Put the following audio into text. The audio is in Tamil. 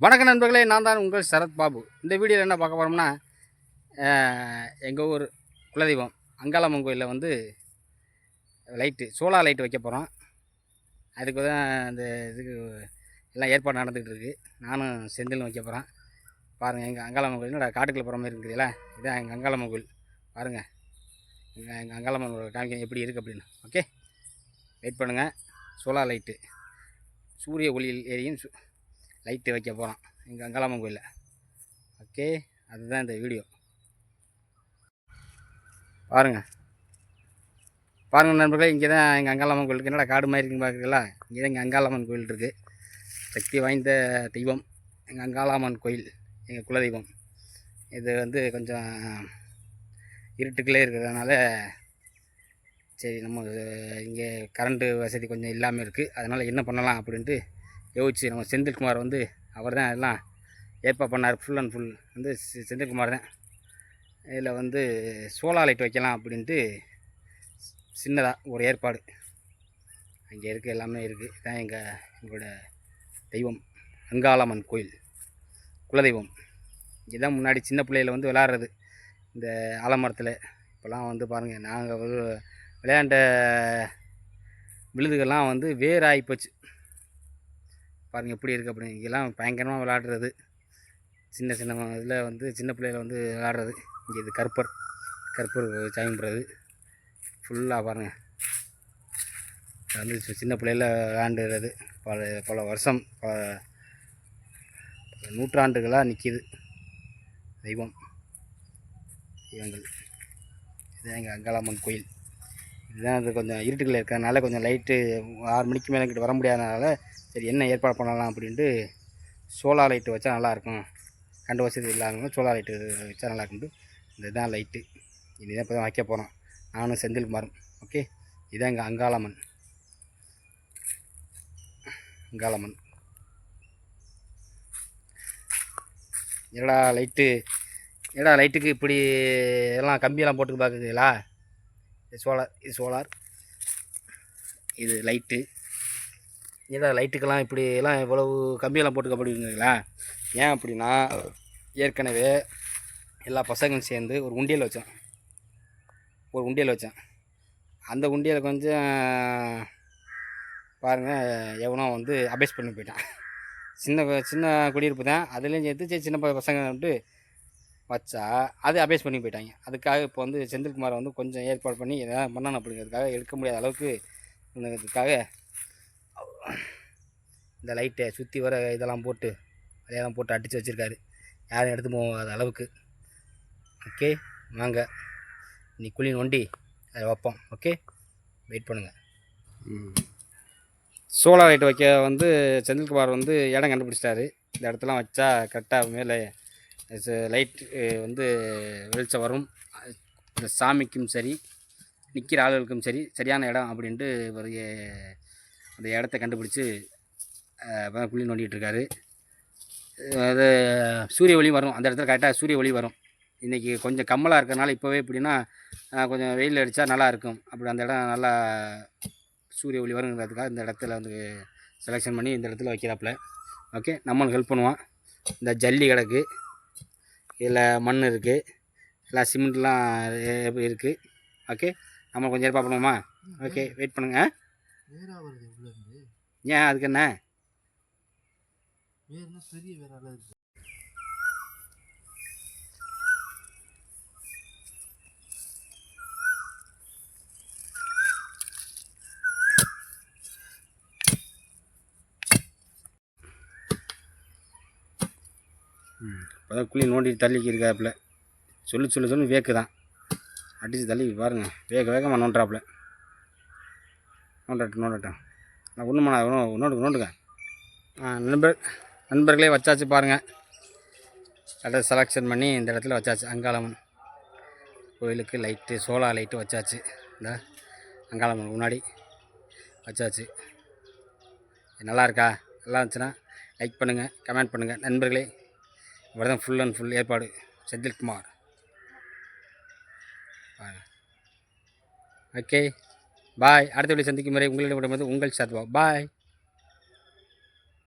வணக்கம் நண்பர்களே நான் தான் உங்கள் சரத் பாபு. இந்த வீடியோவில் என்ன பார்க்க போகிறோம்னா எங்கள் ஊர் குலதெய்வம் அங்காளம்மன் கோயிலில் வந்து லைட்டு சோலார் லைட்டு வைக்க போகிறோம் அதுக்கு தான் அந்த இதுக்கு எல்லாம் ஏற்பாடு நடந்துகிட்டு இருக்குது நானும் செந்திலும் வைக்க போகிறேன் பாருங்கள் எங்கள் அங்காளம்மன் கோயில் காட்டுக்குள்ளே போகிற மாதிரி இருக்குதுல்ல இதான் எங்கள் அங்காளம்மன் கோயில். பாருங்கள் எங்கள் எங்கள் அங்காளம்மன் கோயில் காமிக்க எப்படி இருக்குது அப்படின்னு. ஓகே வெயிட் பண்ணுங்கள் சோலார் லைட்டு சூரிய ஒளியில் எரியும் சு- லைட்டு வைக்க போகிறோம் எங்கள் அங்காளம்மன் கோயிலில். ஓகே? அதுதான் இந்த வீடியோ. பாருங்கள் பாருங்கள் நண்பர்களே இங்கே தான் எங்கள் அங்காளம்மன் கோயில் என்னடா காடு மாதிரி இருக்குன்னு பார்க்குறீங்களா இங்கே தான் எங்கள் அங்காளம்மன் கோயில் இருக்குது சக்தி வாய்ந்த தெய்வம். எங்கள் அங்காளம்மன் கோயில் எங்கள் குலதெய்வம். இது வந்து கொஞ்சம் இருட்டுக்குள்ளே இருக்கிறதுனால சரி நம்ம இங்கே கரண்ட்டு வசதி கொஞ்சம் இல்லாமல் இருக்குது அதனால் என்ன பண்ணலாம் அப்படின்ட்டு யோசிச்சு நம்ம செந்தில்குமார் வந்து அவர் தான் எல்லாம் ஏற்பாடு பண்ணார் ஃபுல் அண்ட் ஃபுல் வந்து செந்தில்குமார் தான். இதில் வந்து சோலார் லைட் வைக்கலாம் அப்படின்ட்டு சின்னதாக ஒரு ஏற்பாடு. அங்கே இருக்குது எல்லாமே இருக்குது இதான் எங்கள் எங்களோட தெய்வம். அங்காளம்மன் கோயில். குலதெய்வம். இதுதான் முன்னாடி சின்ன பிள்ளையில் வந்து விளாட்றது இந்த ஆலமரத்தில். இப்போலாம் வந்து பாருங்கள் நாங்கள் விளையாண்ட விழுதுகள்லாம் வந்து வேறாகி போச்சு பாருங்கள் எப்படி இருக்குது அப்படின்னு. இங்கெல்லாம் பயங்கரமாக விளாடுறது. சின்ன சின்ன இதில் வந்து சின்ன பிள்ளையில வந்து விளாடுறது. இங்கே இது கற்பர் கருப்பர் சாயம்புறது ஃபுல்லாக பாருங்கள் வந்து சின்ன பிள்ளையில விளாண்டுறது. பல பல வருஷம் பல நூற்றாண்டுகளாக நிற்கிது தெய்வம். தெய்வங்கள். இதுதான் எங்கள் அங்காளம்மன் கோயில். இதுதான் அது கொஞ்சம் இருட்டுக்குள்ள இருக்கிறதுனால கொஞ்சம் லைட்டு ஆறு மணிக்கு மேலே கிட்ட வர முடியாதனால சரி என்ன ஏற்பாடு பண்ணலாம் அப்படின்ட்டு சோலார் லைட்டு வச்சா நல்லாயிருக்கும். கண்டு வசதி இல்லாதவங்க சோலார் லைட்டு வச்சா நல்லாயிருக்கும் இந்த இதுதான் லைட்டு. இதுதான் இப்போ தான் வைக்க போகிறோம் நானும் செந்தில்குமாரும். ஓகே? இதான் இங்கே அங்காளம்மன். அங்காளம்மன். என்னடா லைட்டு? என்னடா லைட்டுக்கு இப்படி எல்லாம் கம்பியெல்லாம் போட்டு பார்க்குறீங்களா இது சோலார் இது சோலார். இது லைட்டு. ஏதா லைட்டுக்கெல்லாம் இப்படி எல்லாம் இவ்வளவு கம்பியெல்லாம் போட்டுக்க அப்படிங்களா ஏன் அப்படின்னா ஏற்கனவே எல்லா பசங்களும் சேர்ந்து ஒரு உண்டியல் வச்சோம். ஒரு உண்டியல் வச்சேன் அந்த உண்டியலை கொஞ்சம் பாருங்கள் எவனோ வந்து அபேஸ் பண்ணி போயிட்டான். சின்ன சின்ன குடியிருப்பு தான். அதுலேயும் சேர்த்து சரி சின்ன பசங்க வந்துட்டு வச்சா அது அபேஸ் பண்ணி போயிட்டாங்க. அதுக்காக இப்போ வந்து செந்தில்குமார் வந்து கொஞ்சம் ஏற்பாடு பண்ணி எதாவது பண்ணணும் அப்படிங்கிறதுக்காக எடுக்க முடியாத அளவுக்கு இருந்ததுக்காக இந்த லைட்டை சுற்றி வர இதெல்லாம் போட்டு அதையெல்லாம் போட்டு அடித்து வச்சுருக்காரு. யாரும் எடுத்து போகாத அளவுக்கு. ஓகே வாங்க. நீ குழி நொண்டி அதை வைப்போம். ஓகே வெயிட் பண்ணுங்கள் சோலார் லைட் வைக்க வந்து செந்தில்குமார் வந்து இடம் கண்டுபிடிச்சிட்டாரு. இந்த இடத்துலாம் வச்சா கரெக்டாக மேலே லைட் வந்து வெளிச்சம் வரும். இந்த சாமிக்கும் சரி நிற்கிற ஆளுகளுக்கும் சரி சரியான இடம் அப்படின்ட்டு ஒரு அந்த இடத்த கண்டுபிடிச்சி குழி நோண்டிகிட்டு இருக்காரு அது சூரிய ஒளி வரும். அந்த இடத்துல கரெக்டாக சூரிய ஒளி வரும். இன்றைக்கி கொஞ்சம் கம்மலாக இருக்கிறனால இப்போவே எப்படின்னா கொஞ்சம் வெயில் அடித்தா நல்லா இருக்கும். அப்படி அந்த இடம் நல்லா சூரிய ஒளி வருங்கிறதுக்காக இந்த இடத்துல வந்து செலெக்ஷன் பண்ணி இந்த இடத்துல வைக்கிறாப்புல. ஓகே நம்மளுக்கு ஹெல்ப் பண்ணுவான். இந்த ஜல்லி கிடக்கு. இதில் மண் இருக்குது எல்லாம் சிமெண்ட்லாம் இருக்குது ஓகே நம்ம கொஞ்சம் ஏற்பாடு பண்ணுவோமா? ஓகே வெயிட் பண்ணுங்க. வேறா வருது உள்ள இருந்து ஏன் அதுக்கு என்ன? வேறுனா பெரிய வேறால இருக்கு? குழி நோண்டி தள்ளிக்கி இருக்காப்புல. சொல்லி சொல்லு சொல்லி வேக்கு தான் அடித்து தள்ளி பாருங்கள் வேக வேகமாக நோண்டுறாப்புல. நோண்டட்டும் நோண்டட்டும். நான் ஒன்றுமா ஒன்று நோண்டுங்க நோண்டுங்க ஆ நண்பர். நண்பர்களே வச்சாச்சு பாருங்கள் இடத்த செலெக்ஷன் பண்ணி இந்த இடத்துல வச்சாச்சு. அங்காளம்மன் கோயிலுக்கு லைட்டு சோலார் லைட்டு வச்சாச்சு. இந்த அங்காளம்மன் முன்னாடி வச்சாச்சு. நல்லா இருக்கா? நல்லா இருந்துச்சுன்னா லைக் பண்ணுங்கள் கமெண்ட் பண்ணுங்கள் நண்பர்களே இவர் தான் ஃபுல் அண்ட் ஃபுல் ஏற்பாடு செந்தில்குமார் ஓகே பாய் அடுத்த வழி சந்திக்கும் வரை உங்களிடம் உங்கள் சத்வா. பாய்